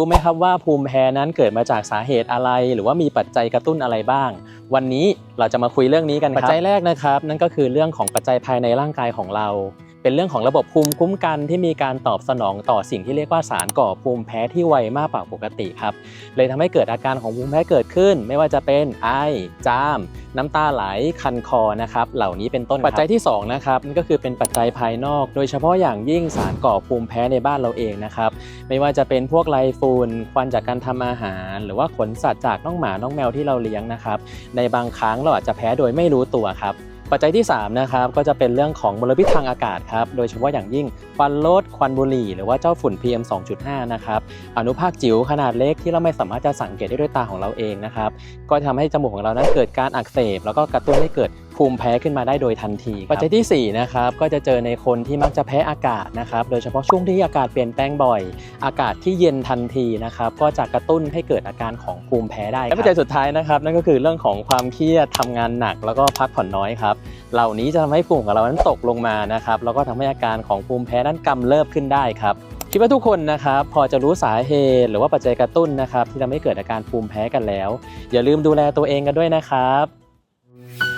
รู้ไหมครับว่าภูมิแพ้นั้นเกิดมาจากสาเหตุอะไร หรือว่ามีปัจจัยกระตุ้นอะไรบ้าง วันนี้เราจะมาคุยเรื่องนี้กันครับปัจจัยแรกนะครับ นั่นก็คือเรื่องของปัจจัยภายในร่างกายของเรา เป็นเรื่องของระบบภูมิคุ้มกันที่มีการตอบสนองต่อสิ่งที่เรียกว่าสารก่อภูมิแพ้ที่ไวมากกว่าปกติครับ เลยทำให้เกิดอาการของภูมิแพ้เกิดขึ้น ไม่ว่าจะเป็นไอ จาม น้ำตาไหลคันคอนะครับเหล่านี้เป็นต้นปัจจัยที่สองนะครับนั่นก็คือเป็นปัจจัยภายนอก โดยเฉพาะอย่างยิ่งสารก่อภูมิแพ้ในบ้านเราเองนะครับไม่ว่าจะเป็นพวกไรฝุ่นควันจากการทำอาหาร หรือว่าขนสัตว์จากน้องหมาน้องแมวที่เราเลี้ยงนะครับในบางครั้งเราอาจจะแพ้โดยไม่รู้ตัวครับ ปัจจัยที่ 3 นะครับก็จะเป็นเรื่องของมลพิษทางอากาศครับโดยเฉพาะอย่างยิ่งควันรถควันบุหรี่ หรือว่าเจ้าฝุ่น PM 2.5 นะครับอนุภาคจิ๋วขนาดเล็กที่เราไม่สามารถจะสังเกตได้ด้วยตาของเราเองนะครับก็ทำให้จมูกของเรานั้นเกิดการอักเสบ แล้วก็กระตุ้นให้เกิด ภูมิแพ้ขึ้นมาได้โดยทันทีครับปัจจัยที่สี่นะครับก็จะเจอในคนที่มักจะแพ้อากาศนะครับโดยเฉพาะช่วงที่อากาศเปลี่ยนแปลงบ่อย อากาศที่เย็นทันทีนะครับก็จะกระตุ้นให้เกิดอาการของภูมิแพ้ได้และปัจจัยสุดท้ายนะครับนั่นก็คือเรื่องของความเครียดทำงานหนัก แล้วก็พักผ่อนน้อยครับเหล่านี้จะทำให้ภูมิของเรานั้นตกลงมานะครับแล้วก็ทำให้อาการของภูมิแพ้นั้นกำเริบขึ้นได้ครับคิดว่าทุกคนนะครับพอจะรู้สาเหตุ หรือว่าปัจจัยกระตุ้นนะครับที่ทำให้เกิดอาการภูมิแพ้กันแล้ว อย่าลืมดูแลตัวเองกันด้วยนะครับ